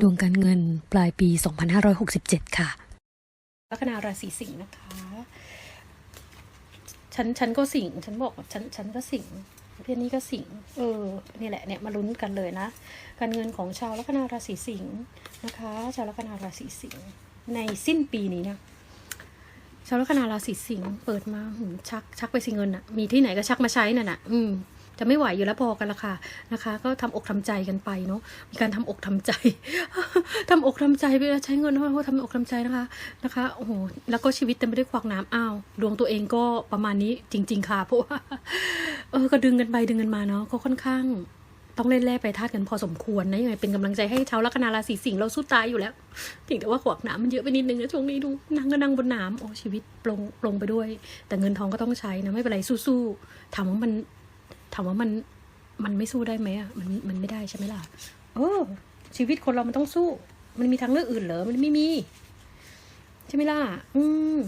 ดวงการเงินปลายปี 2567 ค่ะ ลัคนาราศีสิงห์นะคะ ฉันฉันก็สิงห์ฉันบอกฉันฉันก็สิงห์พี่นี่ก็สิงห์เออ นี่แหละเนี่ยมาลุ้นกันเลยนะ การเงินของชาวลัคนาราศีสิงห์นะคะ ชาวลัคนาราศีสิงห์ในสิ้นปีนี้นะชาวลัคนาราศีสิงห์เปิดมาหืมชักชักไปสิเงินอะมีที่ไหนก็ชักมาใช้น่ะนะอืม จะไม่ไหวอยู่แล้วพอกันละค่ะนะคะ ก็ทำอกทำใจกันไปเนาะมีการทำอกทำใจทำอกทำใจไปใช้เงินเพราะทำอกทำใจนะคะนะคะโอ้โหแล้วก็ชีวิตเต็มไปด้วยขวากหน้ำอ้าวดวงตัวเองก็ประมาณนี้จริง ๆ ค่ะ เพราะว่าเออก็ดึงกันไปดึงกันมาเนาะก็ค่อนข้างต้องเล่นแร่ไปธาตุกันพอสมควรนะยังไงเป็นกำลังใจให้ชาวลัคนาราศีสิงห์เราสู้ตายอยู่แล้วเพียงแต่ว่าขวากหน้ำมันเยอะไปนิดนึงนะช่วงนี้ดูนั่งก็นั่งบนน้ำโอ้ชีวิตปลงปลงไปด้วย แต่เงินทองก็ต้องใช้นะไม่เป็นไรสู้ๆถามว่ามัน ถามว่ามันมันไม่สู้ได้ไหมอะมันมันไม่ได้ใช่ไหมล่ะเออ ชีวิตคนเรามันต้องสู้ มันมีทางเลือกอื่นเหรอมันไม่มี ใช่ไหมล่ะ อืม